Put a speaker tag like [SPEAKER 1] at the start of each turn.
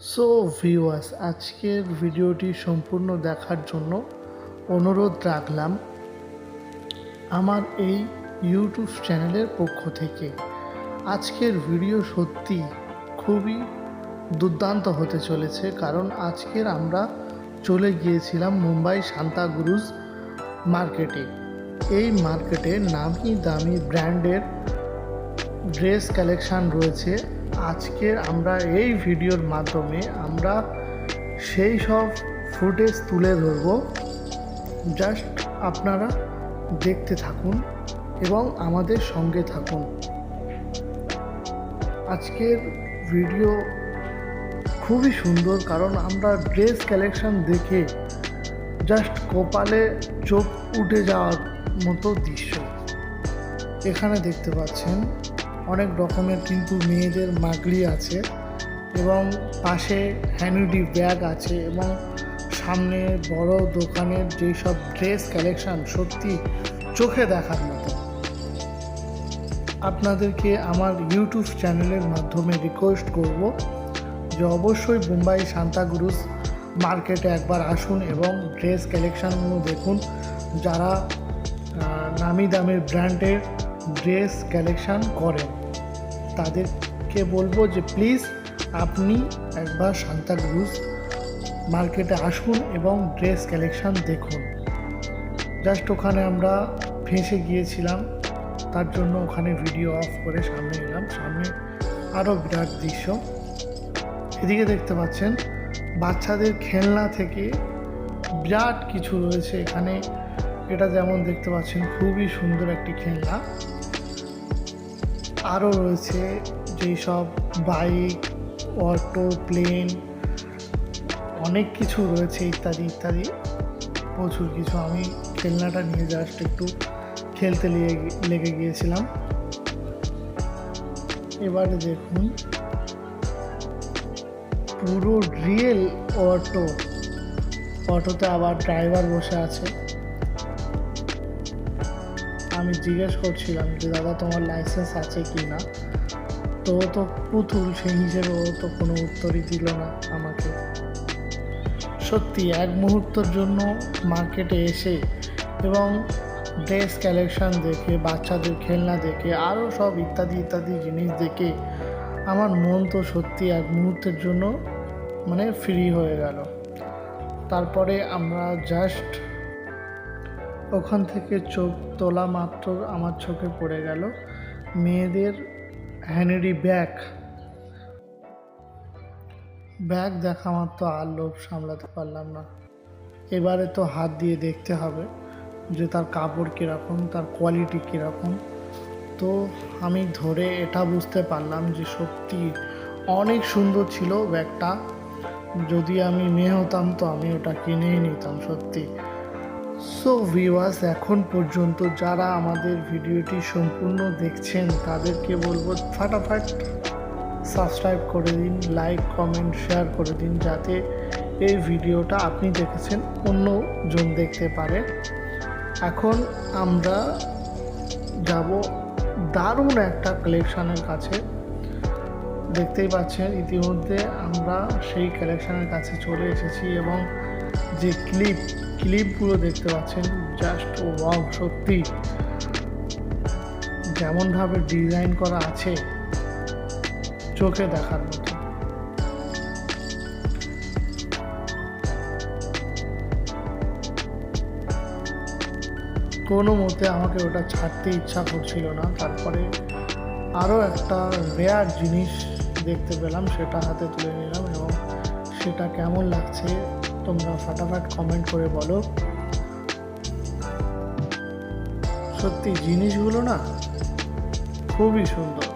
[SPEAKER 1] So viewers আজকের ভিডিওটি সম্পূর্ণ দেখার জন্য অনুরোধ রাখলাম আমার এই ইউটিউব চ্যানেলের পক্ষ থেকে। আজকের ভিডিও সত্যি খুবই দুর্দান্ত হতে চলেছে, কারণ আজকের আমরা চলে গিয়েছিলাম মুম্বাই সান্তাগুরুজ মার্কেটে। এই মার্কেটে নামি দামি ব্র্যান্ডের ড্রেস কালেকশান রয়েছে। আজকের আমরা এই ভিডিওর মাধ্যমে আমরা সেই সব ফুটেজ তুলে ধরব। জাস্ট আপনারা দেখতে থাকুন এবং আমাদের সঙ্গে থাকুন। আজকের ভিডিও খুবই সুন্দর কারণ আমরা ড্রেস কালেকশন দেখে জাস্ট কপালে চোখ উঠে যাওয়ার মতো দৃশ্য। এখানে দেখতে পাচ্ছেন অনেক রকমের কিন্তু মেয়েদের মাগলি আছে এবং পাশে হ্যান্ডি ব্যাগ আছে এবং সামনে বড় দোকানের যেই সব ড্রেস কালেকশন সত্যি চোখে দেখার মতো। আপনাদেরকে আমার ইউটিউব চ্যানেলের মাধ্যমে রিকোয়েস্ট করব যে অবশ্যই মুম্বাই সান্তাগুরুজ মার্কেটে একবার আসুন এবং ড্রেস কালেকশানগুলো দেখুন যারা নামি দামি ব্র্যান্ডের ড্রেস কালেকশান করেন। তাদেরকে বলব যে, প্লিজ আপনি একবার সান্তাক্রুজ মার্কেটে আসুন এবং ড্রেস কালেকশান দেখুন। জাস্ট ওখানে আমরা ফেঁসে গিয়েছিলাম। তার জন্য ওখানে ভিডিও অফ করে সামনে এলাম। সামনে আরও বিরাট দৃশ্য। এদিকে দেখতে পাচ্ছেন, বাচ্চাদের খেলনা থেকে বিরাট কিছু রয়েছে এখানে। এটা যেমন দেখতে পাচ্ছেন, খুবই সুন্দর একটি খেলনা। আরও রয়েছে যেই সব বাইক, অটো, প্লেন, অনেক কিছু রয়েছে ইত্যাদি ইত্যাদি। প্রচুর কিছু। আমি খেলনাটা নিয়ে জাস্ট একটু খেলতে লেগে লেগে গিয়েছিলাম। এবারে দেখুন, পুরো রিয়েল অটো। অটোতে আবার ড্রাইভার বসে আছে। আমি জিজ্ঞেস করছিলাম যে, দাদা, তোমার লাইসেন্স আছে কি না? তো ও তো পুতুল, সেই হিসেবে ও তো কোনো উত্তরই দিল না আমাকে। সত্যি, এক মুহূর্তের জন্য মার্কেটে এসে এবং ড্রেস কালেকশান দেখে, বাচ্চাদের খেলনা দেখে আরও সব ইত্যাদি ইত্যাদি জিনিস দেখে আমার মন তো সত্যি এক মুহূর্তের জন্য মানে ফ্রি হয়ে গেল। তারপরে আমরা জাস্ট ওখান থেকে চোখ তোলা মাত্র আমার চোখে পড়ে গেল মেয়েদের হ্যান্ডি ব্যাগ। ব্যাগ দেখা মাত্র আর লোভ সামলাতে পারলাম না। এবারে তো হাত দিয়ে দেখতে হবে যে তার কাপড় কীরকম, তার কোয়ালিটি কীরকম। তো আমি ধরে এটা বুঝতে পারলাম যে সত্যি অনেক সুন্দর ছিল ব্যাগটা। যদি আমি মেয়ে হতাম তো আমি ওটা কিনেই নিতাম, সত্যি। সো ভিওয়ার্স এখন পর্যন্ত যারা আমাদের ভিডিওটি সম্পূর্ণ দেখছেন, তাদেরকে বলব ফাটাফাট সাবস্ক্রাইব করে দিন লাইক কমেন্ট শেয়ার করে দিন, যাতে এই ভিডিওটা আপনি দেখেছেন, অন্যজন দেখতে পারে। এখন আমরা যাব দারুণ একটা কালেকশানের কাছে। দেখতেই পাচ্ছেন, ইতিমধ্যে আমরা সেই কালেকশানের কাছে চলে এসেছি এবং যে ক্লিপ ক্লিপগুলো দেখতে পাচ্ছেন জাস্ট ও ওয়াও সত্যি যেমনভাবে ডিজাইন করা আছে, চোখে দেখার মতো। কোনো মতে আমাকে ওটা ছাড়তে ইচ্ছা করছিল না, তারপরে আরও একটা রেয়ার জিনিস দেখতে পেলাম, সেটা হাতে তুলে নিলাম এবং সেটা কেমন লাগছে তোমরা ফাটাফাট কমেন্ট করে বলো। সত্যি জিনিসগুলো না খুবই সুন্দর।